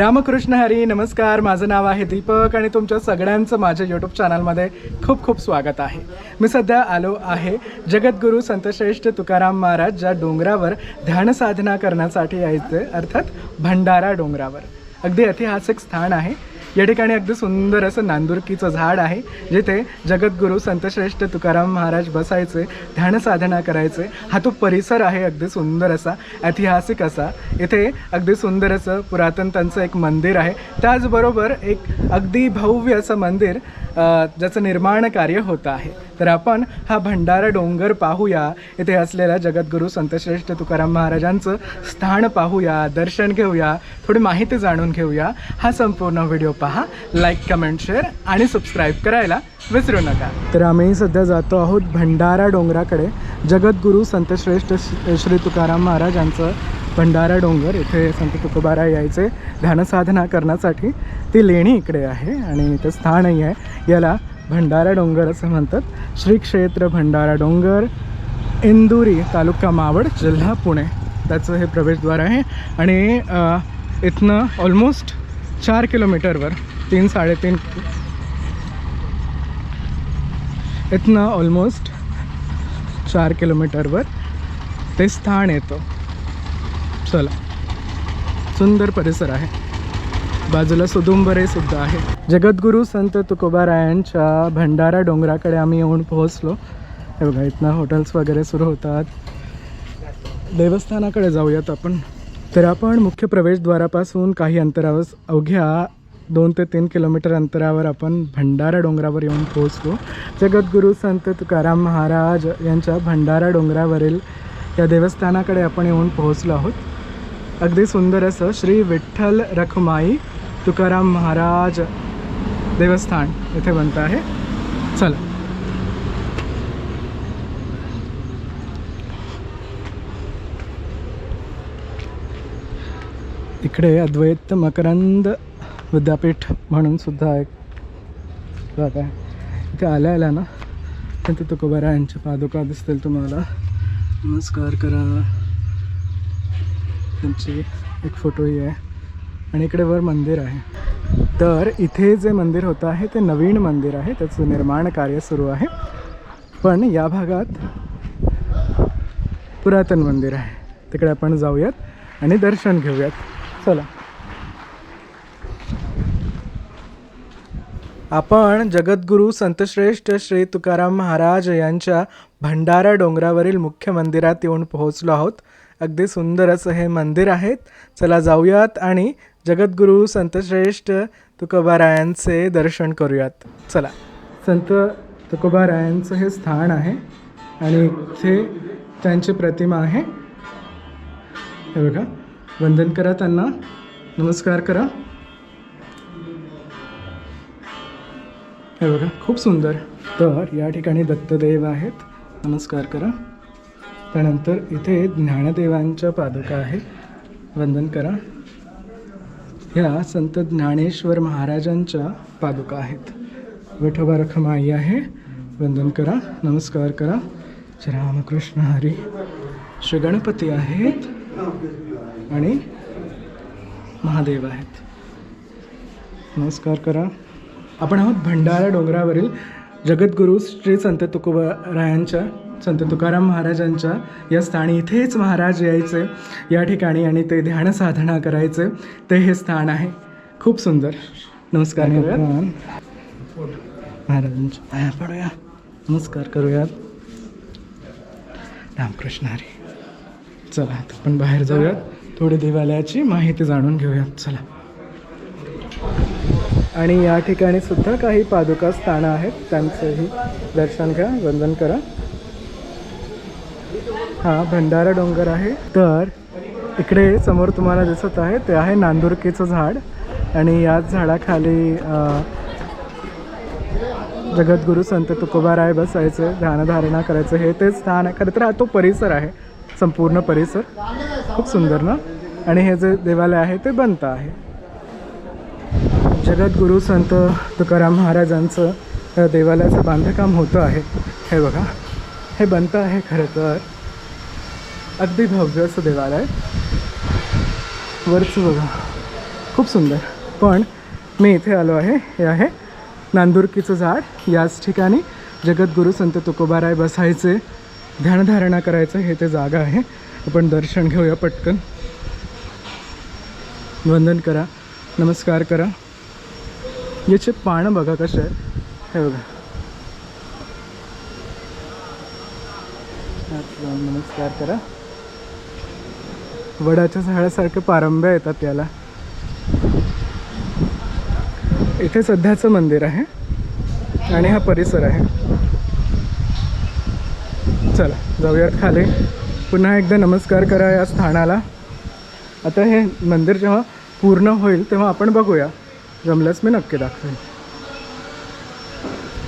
रामकृष्ण हरी नमस्कार. माझं नाव आहे दीपक आणि तुमच्या सगळ्यांचं माझ्या यूट्यूब चॅनलमध्ये खूप खूप स्वागत आहे. मी सध्या आलो आहे जगद्गुरू संतश्रेष्ठ तुकाराम महाराज ज्या डोंगरावर ध्यानसाधना करण्यासाठी यायचे अर्थात भंडारा डोंगरावर. अगदी ऐतिहासिक स्थान आहे. या ठिकाणी अगदी सुंदर असं नांदुरकीचं झाड आहे जिथे जगद्गुरू संतश्रेष्ठ तुकाराम महाराज बसायचे ध्यानसाधना करायचे. हा तो परिसर आहे अगदी सुंदर असा ऐतिहासिक असा. इथे अगदी सुंदर असं पुरातन त्यांचं एक मंदिर आहे. त्याचबरोबर एक अगदी भव्य असं मंदिर ज्याचं निर्माण कार्य होतं आहे. तर आपण हा भंडारा डोंगर पाहूया. इथे असलेल्या जगद्गुरू संतश्रेष्ठ तुकाराम महाराजांचं स्थान पाहूया दर्शन घेऊया थोडी माहिती जाणून घेऊया. हा संपूर्ण व्हिडिओ पहा लाईक कमेंट शेअर आणि सबस्क्राईब करायला विसरू नका. तर आम्ही सध्या जातो आहोत भंडारा डोंगराकडे. जगद्गुरू संतश्रेष्ठ श्री श्री तुकाराम महाराजांचं भंडारा डोंगर. इथे संत तुकोबारा यायचे ध्यानसाधना करण्यासाठी. ती लेणी इकडे आहे आणि इथं स्थानही आहे. याला भंडारा डोंगर असं म्हणतात. श्री क्षेत्र भंडारा डोंगर इंदुरी तालुका मावळ जिल्हा पुणे. त्याचं हे प्रवेशद्वार आहे. आणि इथनं ऑलमोस्ट चार किलोमीटरवर तीन साडेतीन इथनं ऑलमोस्ट चार किलोमीटरवर ते स्थान येतं. चला. सुंदर परिसर आहे. बाजूला सुदुंबरे सुद्धा आहे जगद्गुरू संत तुकोबारायांच्या भंडारा डोंगराकडे आम्ही येऊन पोहोचलो. हे बघा इथनं हॉटेल्स वगैरे सुरू होतात. देवस्थानाकडे जाऊयात आपण. तर आपण मुख्य प्रवेशद्वारापासून काही अंतरावर अवघ्या दोन ते तीन किलोमीटर अंतरावर आपण भंडारा डोंगरावर येऊन पोहोचलो. जगद्गुरू संत तुकाराम महाराज यांच्या भंडारा डोंगरावरील या देवस्थानाकडे आपण येऊन पोहोचलो आहोत. अगदी सुंदर असं श्री विठ्ठल रखुमाई तुकाराम महाराज देवस्थान इथे बनतं आहे. चला. इकडे अद्वैत मकरंद विद्यापीठ म्हणून सुद्धा एक जात आहे. इथे आल्या आल्या ना तिथे तुकोबारा यांच्या पादुका दिसतील तुम्हाला. नमस्कार करा. त्यांची एक फोटोही आहे. आणि इकडे वर मंदिर आहे. तर इथे जे मंदिर होतं आहे ते नवीन मंदिर आहे. त्याचं निर्माण कार्य सुरू आहे. पण या भागात पुरातन मंदिर आहे. तिकडे आपण जाऊयात आणि दर्शन घेऊयात. चला. आपण जगद्गुरू संतश्रेष्ठ श्री तुकाराम महाराज यांच्या भंडारा डोंगरावरील मुख्य मंदिरात येऊन पोहोचलो आहोत. अगदी सुंदर असं हे मंदिर आहेत. चला जाऊयात आणि जगद्गुरू संतश्रेष्ठ तुकोबारायांचे दर्शन करूयात. चला. संत तुकोबारायांचं हे स्थान आहे आणि इथे त्यांची प्रतिमा आहे. हे बघा. वंदन करा त्यांना. नमस्कार करा. हे बघा. खूप सुंदर. तर या ठिकाणी दत्तदेव आहेत. नमस्कार करा. त्यानंतर इथे ज्ञानदेवांच्या पादुका आहेत. वंदन करा. ह्या संत ज्ञानेश्वर महाराजांच्या पादुका आहेत. विठोबा रखमाई आहे. वंदन करा नमस्कार करा. श्री रामकृष्ण हरी. श्री गणपती आहेत आणि महादेव आहेत. नमस्कार करा. आपण आहोत भंडारा डोंगरावरील जगद्गुरू श्री संत तुकोबारायांच्या संत तुकाराम महाराजांच्या या स्थानी इथेच महाराज यायचे या ठिकाणी आणि ते ध्यान साधना करायचे. ते हे स्थान आहे. खूप सुंदर. नमस्कार महाराजांच्या पाया पडूया. नमस्कार करूयात. रामकृष्ण हरी. चला आता आपण बाहेर जाऊयात. थोडी देवालयाची माहिती जाणून घेऊयात. चला. आणि या ठिकाणी सुद्धा काही पादुका स्थानं आहेत. त्यांचंही दर्शन घ्या वंदन करा. हा भंडारा डोंगर आहे. तर इकडे समोर तुम्हाला दिसत आहे ते आहे नांदुरकीचं झाड. आणि याच झाडाखाली जगद्गुरु जगद्गुरू संत तुकोबाराय बसायचे ध्यानधारणा करायचं. हे ते स्थान आहे. खरं तर हा तो परिसर आहे संपूर्ण परिसर. खूप सुंदर ना? आणि हे जे देवालय आहे ते बनतं आहे. जगद्गुरू संत तुकाराम महाराजांचं देवालयाचं बांधकाम होतं आहे. हे बघा. हे बनतं आहे खरं तर. अगदी भव्य असं देवालय. वरचं बघा. खूप सुंदर. पण मी इथे आलो आहे. हे आहे नांदुरकीचं झाड. याच ठिकाणी जगद्गुरू संत तुकोबाराय बसायचे. ध्यानधारणा करायचं हे ते जागा आहे. आपण दर्शन घेऊया पटकन. वंदन करा. नमस्कार करा. याचे पानं बघा कसे आहे हे बघा. नमस्कार करा. वडाच्या झाडासारखे पारंब्या येतात याला. इथे सध्याचं मंदिर आहे आणि हा परिसर आहे. चला जाऊयात खाली. पुन्हा एकदा नमस्कार करा या स्थानाला. आता हे मंदिर जेव्हा पूर्ण होईल तेव्हा आपण बघूया. जमल्यास मी नक्की दाखवेन.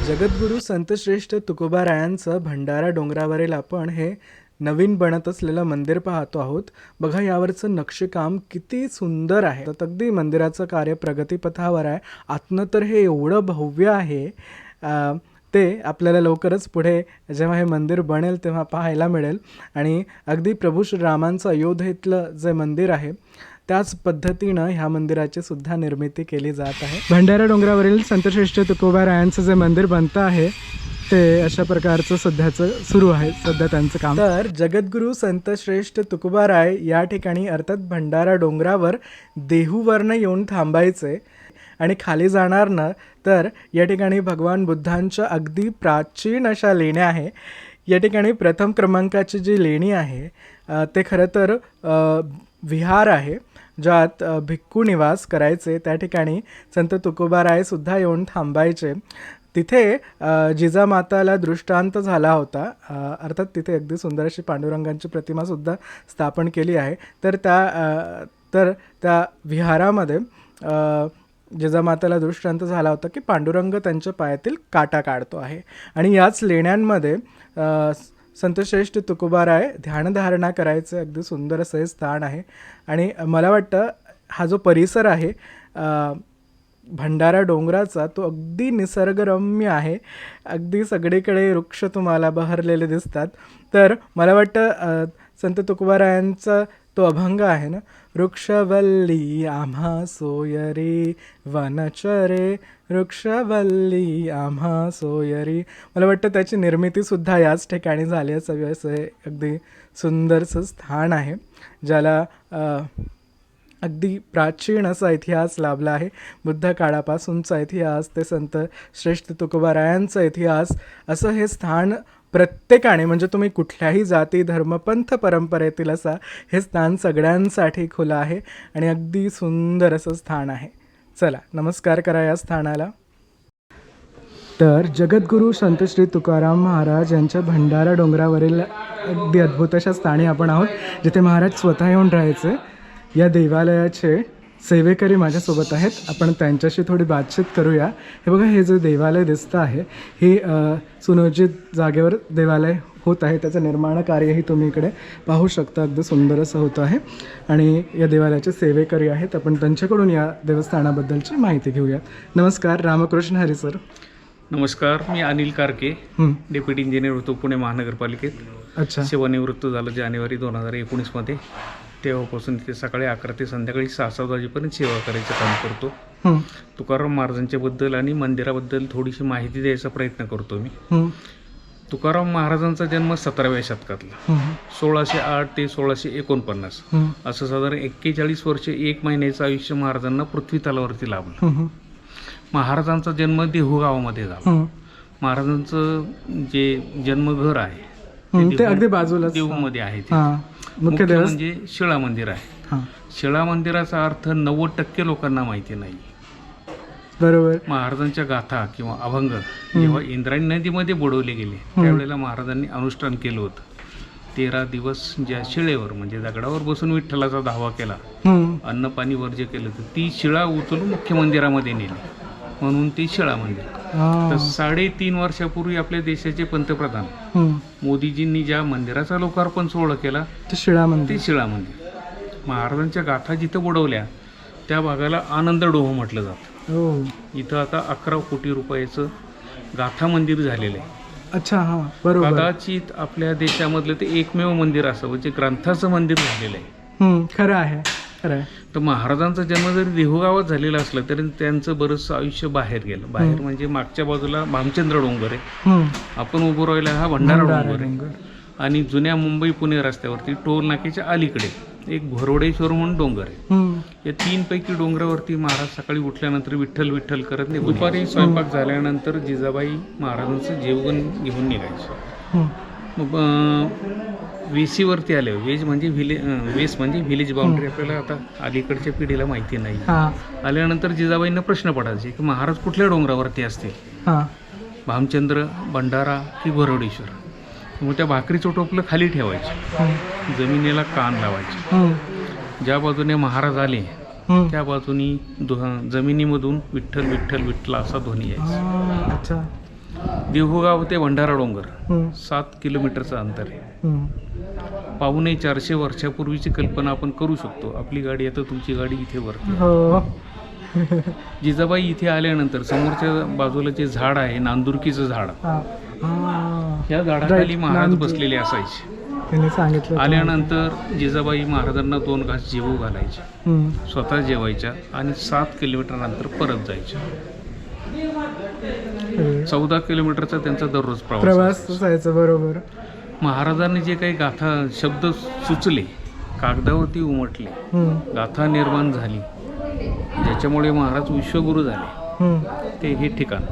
जगद्गुरू संतश्रेष्ठ तुकोबारायांचं भंडारा डोंगरावरील आपण हे नवीन बनत असलेलं मंदिर पाहतो आहोत. बघा यावरचं नक्षीकाम किती सुंदर आहे. तर अगदी मंदिराचं कार्य प्रगतीपथावर आहे. आतनं तर हे एवढं भव्य आहे ते आपल्याला लवकरच पुढे जेव्हा हे मंदिर बनेल तेव्हा पाहायला मिळेल. आणि अगदी प्रभू श्रीरामांचं अयोध्येतलं जे मंदिर आहे त्याच पद्धतीनं ह्या मंदिराची सुद्धा निर्मिती केली जात आहे. भंडारा डोंगरावरील संतश्रेष्ठ तुकोबारायांचं जे मंदिर बनतं आहे ते अशा प्रकारचं सध्याचं सुरू आहे सध्या त्यांचं काम. तर जगद्गुरू संतश्रेष्ठ तुकोबाराय या ठिकाणी अर्थात भंडारा डोंगरावर देहूवरनं येऊन थांबायचे आणि खाली जाणार ना तर या ठिकाणी भगवान बुद्धांच्या अगदी प्राचीन अशा लेण्या आहे. या ठिकाणी प्रथम क्रमांकाची जी लेणी आहे ते खरं तर विहार आहे ज्यात भिक्खू निवास करायचे. त्या ठिकाणी संत तुकोबारायसुद्धा येऊन थांबायचे. तिथे जिजामाताला दृष्टांत झाला होता. अर्थात तिथे अगदी सुंदर अशी पांडुरंगांची प्रतिमासुद्धा स्थापन केली आहे. तर त्या तर त्या विहारामध्ये जिजामाताला दृष्टांत झाला होता की पांडुरंग त्यांच्या पायातील काटा काढतो आहे. आणि याच लेण्यांमध्ये संतश्रेष्ठ तुकोबाराय ध्यानधारणा करायचं अगदी सुंदर असं हे स्थान आहे. आणि मला वाटतं हा जो परिसर आहे भंडारा डोंगराचा तो अगदी निसर्गरम्य आहे. अगदी सगळीकडे वृक्ष तुम्हाला बहरलेले दिसतात. तर मला वाटतं संत तुकोबारायांचा तो अभंग आहे ना वृक्षवल्ली आम्हा सोयरी वनचरे वृक्षवल्ली आम्हा सोयरी मला वाटतं त्याची निर्मितीसुद्धा याच ठिकाणी झाली असावी असं हे अगदी सुंदरसं स्थान आहे ज्याला अगदी प्राचीन असा इतिहास लाभला आहे. बुद्ध काळापासूनचा इतिहास ते संत श्रेष्ठ तुकोबारायांचा इतिहास असं हे स्थान प्रत्येकाने म्हणजे तुम्ही कुठल्याही जाती धर्मपंथ परंपरेतील असा हे स्थान सगळ्यांसाठी खुलं आहे आणि अगदी सुंदर असं स्थान आहे. चला नमस्कार करा या स्थानाला. तर जगद्गुरू संत श्री तुकाराम महाराज यांच्या भंडारा डोंगरावरील अगदी अद्भुत अशा स्थानी आपण आहोत जिथे महाराज स्वतः येऊन राहायचे. या देवालयाचे सेवेकरी माझ्यासोबत आहेत. आपण त्यांच्याशी थोडी बातचीत करूया. हे बघा हे जे देवालय दिसतं आहे हे सुनियोजित जागेवर देवालय होत आहे. त्याचं निर्माण कार्यही तुम्ही इकडे पाहू शकता. अगदी सुंदर असं होतं आहे. आणि या देवालयाचे सेवेकरी आहेत. आपण त्यांच्याकडून या देवस्थानाबद्दलची माहिती घेऊयात. नमस्कार रामकृष्ण हरी सर. नमस्कार मी अनिल कारके हं, डेप्युटी इंजिनियर होतो पुणे महानगरपालिकेत. अच्छा. सेवानिवृत्त झालं जानेवारी दोन हजार एकोणीसमध्ये. तेव्हापासून इथे सकाळी अकरा ते संध्याकाळी सहा सात वाजेपर्यंत सेवा करायचं काम करतो. तुकाराम महाराजांच्याबद्दल आणि मंदिराबद्दल थोडीशी माहिती द्यायचा प्रयत्न करतो मी. तुकाराम महाराजांचा जन्म सतराव्या शतकातला. सोळाशे आठ ते सोळाशे एकोणपन्नास. असं साधारण एक्केचाळीस वर्षे एक महिन्याचं आयुष्य महाराजांना पृथ्वी तलावरती लाभलं. महाराजांचा जन्म देहू गावामध्ये झाला. महाराजांचं जे जन्मघर आहे ते अगदी बाजूलाच. देहूमध्ये आहे ते. मुख्य मुख्य देवस्थ म्हणजे शिळा मंदिर आहे. हां. शिळा मंदिराचा अर्थ नव्वद टक्के लोकांना माहिती नाही. बरोबर. महाराजांच्या गाथा किंवा अभंग जेव्हा इंद्रायणी नदीमध्ये बुडवले गेले त्यावेळेला महाराजांनी अनुष्ठान केलं होतं. तेरा दिवस ज्या शिळेवर म्हणजे दगडावर बसून विठ्ठलाचा धावा केला अन्न पाणी वर्ज्य केलं तर ती शिळा उचलून मुख्य मंदिरामध्ये नेली. म्हणून ती शिळा मंदिर तर साडेतीन वर्षापूर्वी आपल्या देशाचे पंतप्रधान मोदीजींनी ज्या मंदिराचा लोकार्पण सोहळा केला ते शिळा मंदिर. ते शिळा मंदिर. महाराजांच्या गाथा जिथं बुडवल्या त्या भागाला आनंद डोह म्हटलं जातं. हो. इथं आता अकरा कोटी रुपयाचं गाथा मंदिर झालेलं आहे. अच्छा हां बरोबर. कदाचित आपल्या देशामधलं ते एकमेव मंदिर असं म्हणजे ग्रंथाचं मंदिर झालेलं आहे. खरं आहे. तर महाराजांचा जन्म जरी देहुगावात झालेला असला तरी त्यांचं बरंचसं आयुष्य बाहेर गेलं. बाहेर म्हणजे मागच्या बाजूला भामचंद्र डोंगर आहे. आपण उभं राहिला हा भंडारा डोंगर आहे. आणि जुन्या मुंबई पुणे रस्त्यावरती टोल नाक्याच्या अलीकडे एक घोरवडेश्वर म्हणून डोंगर आहे. या तीन पैकी डोंगरावरती महाराज सकाळी उठल्यानंतर विठ्ठल विठ्ठल करत नाही दुपारी स्वयंपाक झाल्यानंतर जिजाबाई महाराजांचं जेवण घेऊन निघायचे. अं, वेशीवरती आले. वेज म्हणजे व्हिले वेस म्हणजे व्हिलेज बाउंड्री. आपल्याला आता अलीकडच्या पिढीला माहिती नाही. आल्यानंतर जिजाबाईंना प्रश्न पडायचे की महाराज कुठल्या डोंगरावरती असतील? हा. भामचंद्र भंडारा की घोरवडेश्वर मग त्या भाकरीचं टोपलं खाली ठेवायचे. जमिनीला कान लावायचे. ज्या बाजूने महाराज आले. त्या बाजूनी जमिनीमधून विठ्ठल विठ्ठल विठ्ठल असा ध्वनी यायचा. अच्छा. देहुगाव ते भंडारा डोंगर. सात किलोमीटरचं अंतर आहे. पावणे चारशे वर्षापूर्वीची कल्पना आपण करू शकतो आपली गाडी आता तुमची गाडी इथे वरती हो जिजाबाई इथे आल्यानंतर समोरच्या बाजूला जे झाड आहे नांदुरकीचं झाड. या झाडाखाली महाराज. बसलेले असायचे सांगितलं. आल्यानंतर जिजाबाई महाराजांना दोन घास जेवू घालायचे. स्वतः जेवायच्या आणि सात किलोमीटर नंतर परत जायच्या. चौदा किलोमीटरचा त्यांचा दररोज प्रवास प्रवास असायचा बरोबर महाराजांनी जे काही गाथा शब्द सुचले कागदावरती उमटले. गाथा निर्माण झाली ज्याच्यामुळे महाराज विश्वगुरू झाले. ते हे ठिकाण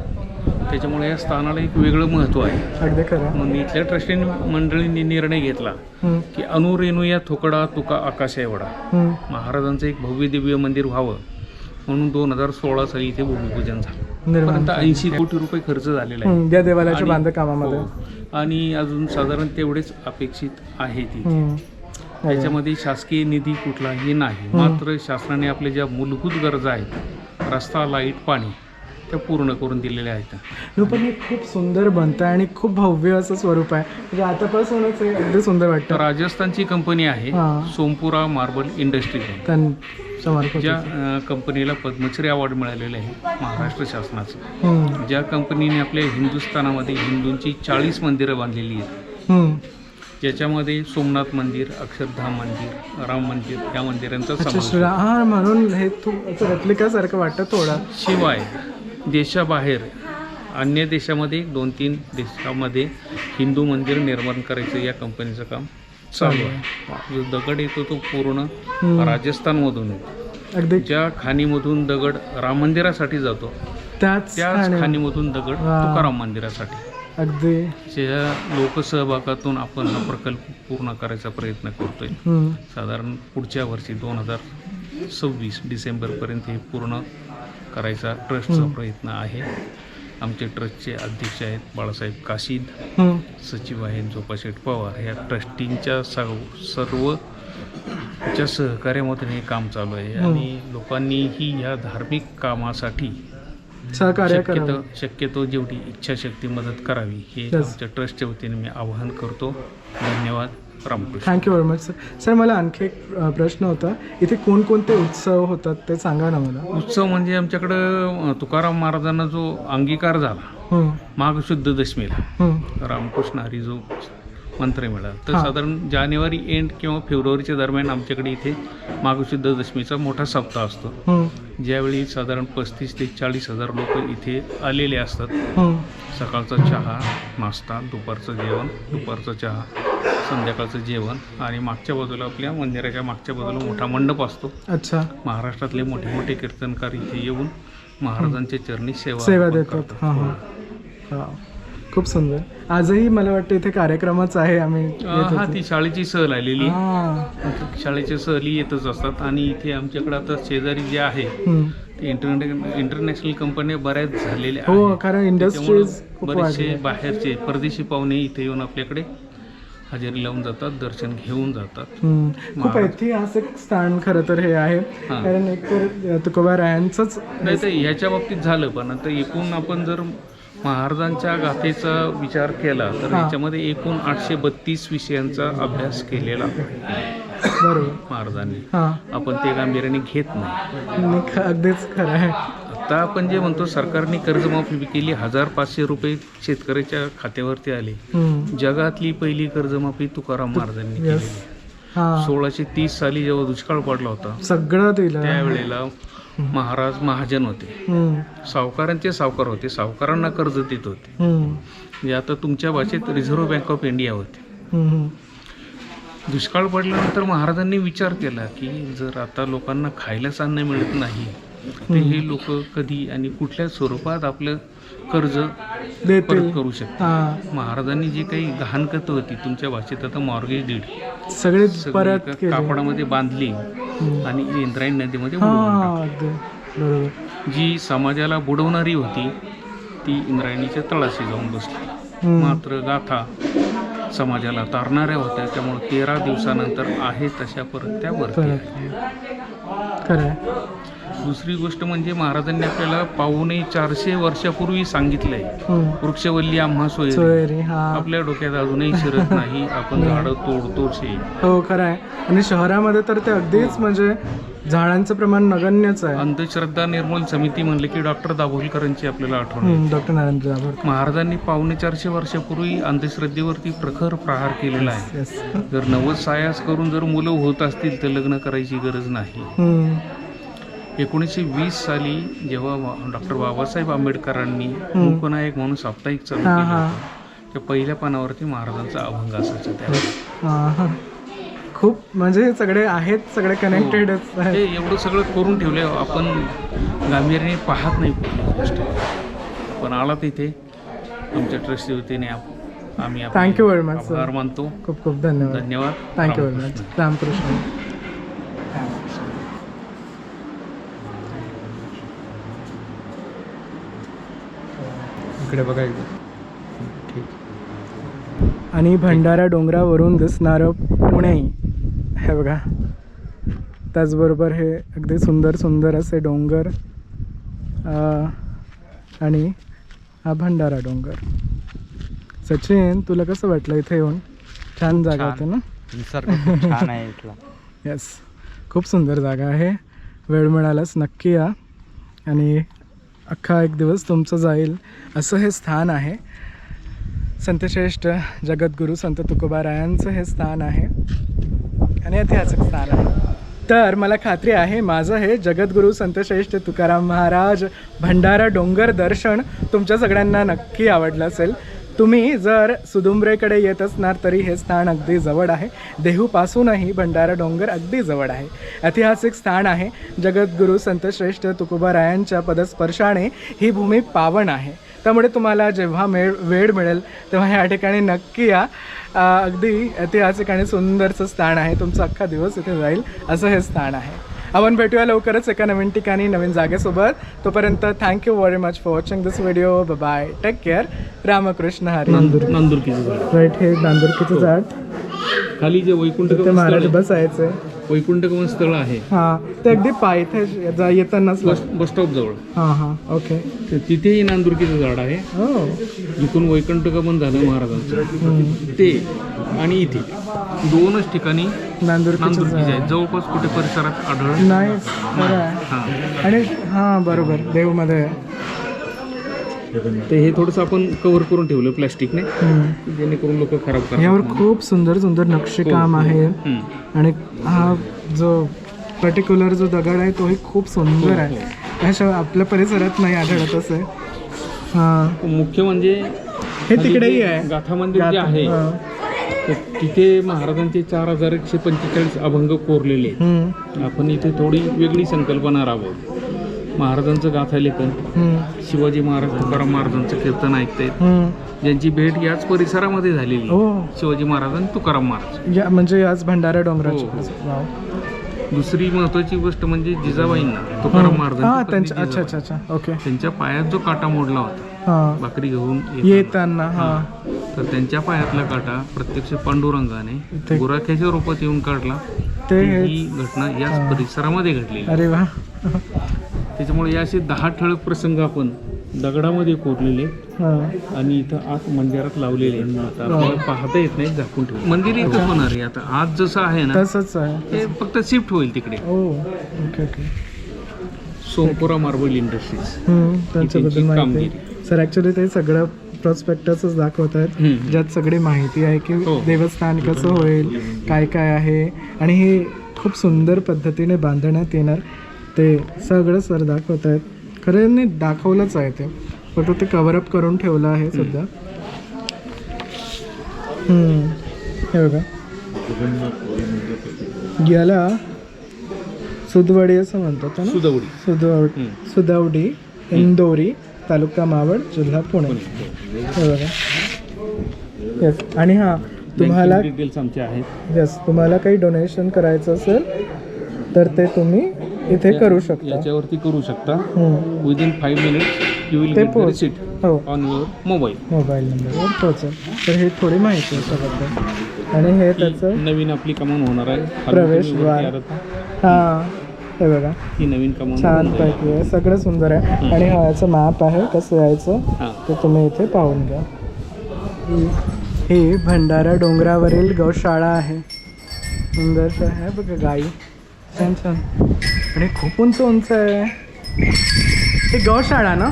त्याच्यामुळे या स्थानाला एक वेगळं महत्त्व आहे मग इथल्या ट्रस्टी मंडळींनी निर्णय घेतला. की अनुरेणू या थोकडा तुका आकाश एवढा. महाराजांचं एक भव्य दिव्य मंदिर व्हावं म्हणून दोन हजार सोळा साली इथे भूमिपूजन झालं ऐंशी कोटी रुपये खर्च झालेला आहे. या देवालयाच्या आणि- बांधकामामध्ये हो. आणि अजून साधारण तेवढेच अपेक्षित आहे ती. त्याच्यामध्ये शासकीय निधी कुठलाही नाही मात्र शासनाने आपल्या ज्या मूलभूत गरजा आहेत रस्ता लाइट पाणी त्या पूर्ण करून दिलेल्या आहेत पण हे खूप सुंदर बनतं आणि खूप भव्य असं स्वरूप आहे म्हणजे आतापासूनच अगदी सुंदर वाटतं राजस्थानची कंपनी आहे. सोमपुरा मार्बल इंडस्ट्री ज्या कंपनीला पद्मश्री अवॉर्ड मिळालेले आहे महाराष्ट्र शासनाचं. ज्या कंपनीने आपल्या हिंदुस्थानामध्ये हिंदूंची चाळीस मंदिरं बांधलेली आहेत. ज्याच्यामध्ये सोमनाथ मंदिर अक्षरधाम मंदिर राम मंदिर या मंदिरांचा समावेश म्हणून हे तू रेप्लिकासारखं वाटतं थोडं. शिवाय देशाबाहेर अन्य देशामध्ये दोन तीन देशामध्ये हिंदू मंदिर निर्माण करायचं या कंपनीचं काम चालू आहे. जो दगड येतो तो पूर्ण. राजस्थानमधून येतो. अगदी. ज्या खाणीमधून दगड राम मंदिरासाठी जातो त्याच खाणीमधून. दगड. तुकाराम मंदिरासाठी. अगदी. या लोकसहभागातून आपण हा प्रकल्प पूर्ण करायचा प्रयत्न करतोय. साधारण पुढच्या वर्षी दोन हजार सव्वीस डिसेंबरपर्यंत हे पूर्ण करायचा ट्रस्टचा प्रयत्न आहे. आमचे ट्रस्टचे अध्यक्ष आहेत बाळासाहेब काशीद. सचिव आहेत जोपाशेठ पवार ह्या ट्रस्टींच्या सर्व सर्व च्या सहकार्यामधून हे काम चालू आहे. आणि लोकांनीही ह्या धार्मिक कामासाठी सहकार्य शक्यतो शक्यतो जेवढी इच्छाशक्ती मदत करावी हे. आमच्या ट्रस्टच्या वतीने मी आवाहन करतो धन्यवाद Ramkrishna thank you very much sir sir मला आणखी एक अ, प्रश्न होता इथे कोणकोणते उत्सव होतात ते सांगा ना मला उत्सव म्हणजे आमच्याकडं अं, तुकाराम महाराजांना जो अंगीकार झाला हम्म. माघ शुद्ध दशमीला. रामकृष्ण हरी जो मंत्र मिळाला तर हा. साधारण जानेवारी एंड किंवा फेब्रुवारीच्या दरम्यान आमच्याकडे इथे माघशुद्ध दशमीचा मोठा सप्ताह असतो. ज्यावेळी साधारण पस्तीस ते चाळीस हजार लोक इथे आलेले असतात. सकाळचा चहा नाश्ता दुपारचं जेवण दुपारचं चहा संध्याकाळचं जेवण आणि मागच्या बाजूला आपल्या मंदिराच्या मागच्या बाजूला मोठा मंडप असतो अच्छा महाराष्ट्रातले मोठे मोठे कीर्तनकार इथे येऊन महाराजांच्या चरणी सेवा सेवा अर्पण देतात करतात. हां हां हा. खूप सुंदर आजही मला वाटतं इथे कार्यक्रमच आहे आम्ही येत अं, हा होतो. ती शाळेची सहल आलेली हां. शाळेच्या सहली येतच असतात आणि इथे आमच्याकडे आता शेजारी जे आहे हम्म. ते इंटरनॅ इंटरनॅशनल कंपन्या बऱ्याच झालेल्या हो आहेत. कारण इंडस्ट्रीज बरेचसे बाहेरचे परदेशी पाहुणे इथे येऊन आपल्याकडे हजेरी लावून जातात दर्शन घेऊन जातात. खूप ऐतिहासिक स्थान खरं तर हे आहे. कारण एकतर तुकोबा रायांचंच नाही तर ह्याच्या बाबतीत झालं पण आता एकूण आपण जर महाराजांच्या गाथेचा विचार केला तर हां. याच्यामध्ये एकूण आठशे बत्तीस विषयांचा अभ्यास केलेला बरोबर. महाराजांनी. आपण ते गांभीर्याने घेत नाही अगदीच खरं आहे. आता आपण जे म्हणतो सरकारने कर्जमाफी केली हजार पाचशे रुपये शेतकऱ्याच्या खात्यावरती आले. जगातली पहिली कर्जमाफी तुकाराम महाराजांनी हा. सोळाशे तीस साली जेव्हा दुष्काळ पडला होता सगळं दिलं. त्यावेळेला महाराज महाजन होते. सावकारांचे सावकार होते सावकारांना कर्ज देत होते. म्हणजे आता तुमच्या भाषेत रिझर्व्ह बँक ऑफ इंडिया होते. दुष्काळ पडल्यानंतर महाराजांनी विचार केला की जर आता लोकांना खायलाच अन्न मिळत नाही तर हे लोक कधी आणि कुठल्या स्वरूपात आपलं कर्ज परत करू शकतात. महाराजांनी जी काही गहाणखत होती तुमच्या भाषेत आता मॉर्गेज डीड सगळे परत कापडामध्ये बांधली. आणि इंद्रायणी नदीमध्ये. जी समाजाला बुडवणारी होती ती इंद्रायणीच्या तळाशी जाऊन बसली. मात्र गाथा समाजाला तारणाऱ्या होत्या त्यामुळे तेरा दिवसानंतर आहे तशा परत त्या वरती. खरं. दुसरी गोष्ट म्हणजे महाराजांनी आपल्याला पावणे चारशे वर्षापूर्वी सांगितलंय. हम्म. वृक्षवल्ली आम्हा सोयरी. हा. आपल्या डोक्यात अजूनही शिरत नाही. आपण झाडं तोडतोच आहे हो खरं आहे आणि शहरामध्ये तर ते अगदीच म्हणजे झाडांचं प्रमाण नगण्यच आहे. अंधश्रद्धा निर्मूलन समिती म्हणले की डॉक्टर दाभोलकरांची आपल्याला आठवण. डॉक्टर नरेंद्र दाभोळकर महाराजांनी पावणे चारशे वर्षापूर्वी अंधश्रद्धेवरती प्रखर प्रहार केलेला आहे. जर नवस सायास करून जर मुलं होत असतील तर लग्न करायची गरज नाही. एकोणीसशे वीस साली जेव्हा डॉक्टर बाबासाहेब आंबेडकरांनी लोकनायक म्हणून साप्ताहिक चालू केलं होतं, त्या पहिल्या पानावरती महाराजांचा अभंग असायचा त्यावेळेस हा खूप म्हणजे सगळे आहेत सगळे कनेक्टेडच हे आहेत. एवढं सगळं करून ठेवले आपण गांभीर्याने पाहत नाही कुठली गोष्ट. पण आला तिथे आमच्या ट्रस्टी वतीने आप- आम्ही very much, sir. आभार मानतो. खूप खूप धन्यवाद. धन्यवाद. Thank you very. Much Ramkrishna. इकडे बघा एकदा ठीक. आणि भंडारा डोंगरावरून दिसणारं पुणे. हे बघा. त्याचबरोबर हे अगदी सुंदर सुंदर असे डोंगर अं, आणि हा भंडारा डोंगर. सचिन तुला कसं वाटलं इथे येऊन? छान जागा. होते ना? निसर्ग खूप छान आहे इथला. येस खूप सुंदर जागा आहे. वेळ मिळालाच नक्की या. आणि अख्खा एक दिवस तुमचं जाईल. असं हे स्थान आहे. संतश्रेष्ठ जगद्गुरू संत तुकोबारायांचं हे स्थान आहे. आणि ऐतिहासिक स्थान आहे. तर मला खात्री आहे माझं हे जगद्गुरू संतश्रेष्ठ तुकाराम महाराज भंडारा डोंगर दर्शन तुमच्या सगळ्यांना नक्की आवडलं असेल. तुम्ही जर सुदुंबरेकडे येत असणार तरी हे स्थान अगदी जवळ आहे. देहूपासूनही भंडारा डोंगर अगदी जवळ आहे. ऐतिहासिक स्थान आहे. जगद्गुरू संतश्रेष्ठ तुकोबारायांच्या पदस्पर्शाने ही भूमी पावन आहे. त्यामुळे तुम्हाला जेव्हा मेळ वेळ मिळेल तेव्हा या ठिकाणी नक्की या. अगदी ऐतिहासिक आणि सुंदरचं स्थान आहे. तुमचा अख्खा दिवस इथे जाईल. असं हे स्थान आहे. आपण भेटूया लवकरच एका नवीन ठिकाणी नवीन जागेसोबत. तोपर्यंत thank you very much for watching this video bye take care Ramkrishna Hari. Nandur नांदुरकीचं झाड. राईट हे नांदुरकीचं झाड. खाली जे वैकुंठ महाराज बसायचे. वैकुंठ गमन स्थळ आहे. हां ते अगदी पायथे जा येतानाच बस बस स्टॉप जवळ. हां हां ओके तर तिथेही नांदुरकीचं झाड आहे. हो. जिथून वैकुंठ गमन झालं महाराजांचं. ते आणि इथे दोनच ठिकाणी नांदुरकीचं नांदुरकीचे झाड आहेत जवळपास कुठे परिसरात आढळ नाही खरं आहे. हां. आणि हां बरोबर. देवमध्ये आहे. ते हे थोडंसं आपण कव्हर करून ठेवलं प्लॅस्टिकने. जेणेकरून लोक खराब करतात यावर. खूप सुंदर सुंदर नक्षीकाम हो, हो. आहे. आणि हा जो पर्टिक्युलर जो दगड आहे तोही खूप सुंदर हो, आहे अशा आपल्या परिसरात नाही आढळत असे हां मुख्य म्हणजे हे खाली तिकडेही आहे गाथा मंदिर जे आहे हां. तर तिथे महाराजांचे चार हजार एकशे पंचेचाळीस अभंग कोरलेले. आपण इथे थोडी वेगळी संकल्पना राबवतो महाराजांचं गाथा लेखन. शिवाजी महाराज तुकाराम महाराजांचं कीर्तन ऐकतायत हम्म. ज्यांची भेट याच परिसरामध्ये झालेली. ओ शिवाजी महाराज आणि तुकाराम महाराज या म्हणजे आज भंडारा डोंगराची हो, हो. वाव. दुसरी महत्वाची गोष्ट म्हणजे जिजाबाईंना तुकाराम हां महाराजांची त्यांच्या पत्नी अच्छा जिजाबाई. अच्छा अच्छा ओके त्यांच्या पायात जो काटा मोडला होता हां भाकरी घेऊन येताना. येताना हां तर त्यांच्या पायातला काटा प्रत्यक्ष पांडुरंगाने ते- गुराख्याच्या रूपात येऊन काढला ते ही घटना याच हां. परिसरामध्ये घडलेली अरे वा त्याच्यामुळे या असे दहा ठळक प्रसंग आपण दगडामध्ये कोरलेले हां. आणि इथं आत मंदिरात लावलेले आहेत. आता आपल्याला पाहता येत नाही झाकून ठेवून मंदिर इथं होणार आहे आता. आज जसं आहे ना तसंच आहे. ते फक्त शिफ्ट होईल तिकडे. ओ okay okay. Sompura marble industries. Hmm, त्यांच्याबद्दल त्यांची माहिती. कामगिरी. सर ॲक्च्युली ते सगळं प्रॉस्पेक्टसच दाखवत आहेत. हम्म. ज्यात सगळी माहिती आहे की हो. देवस्थान कसं होईल काय काय आहे. आणि हे खूप सुंदर पद्धतीने बांधण्यात येणार. ते सगळं सर दाखवत आहेत. खरं यांनी दाखवलंच आहे ते. पण ते कव्हरअप करून ठेवलं आहे सध्या. हे बघा. याला सुदवाडी असं म्हणतात ना? सुदवडी. सुदवड हम्म. सुदावडी इंदोरी तालुका मावळ जिल्हा पुणे. हे बघा. येस आणि हां तुम्हाला डिटेल्स आमचे आहेत. येस तुम्हाला काही डोनेशन करायचं असेल तर ते तुम्ही इथे करू शकता. याच्यावरती करू शकता. हम्म. Within five minutes you will ते receipt on your mobile mobile नंबरवर पोहोचेल. तर हे थोडी माहिती आहे त्याबद्दल आणि हे त्याचं नवीन आपली कमान होणार आहे. आलात, हां हे बघा. ही नवीन कमान छान. पैकी आहे. सगळं सुंदर आहे. आणि हा याचं मॅप आहे. कसं यायचं हां. ते तुम्ही इथे पाहून घ्या. ही भंडारा डोंगरावरील गौशाळा आहे. सुंदर आहे बघा गाई. छान छान आणि खूप उंच उंच आहे. ही गौशाळा ना?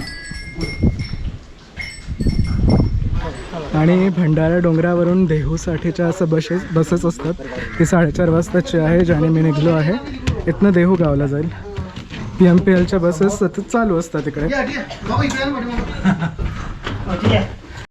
आणि भंडारा डोंगरावरून देहूसाठीच्या असं बसेस बसेस असतात. ती साडेचार वाजताची आहे ज्याने मी निघलो आहे. इथनं देहू गावला जाईल. पी एम पी एलच्या बसेस सतत चालू असतात इकडे.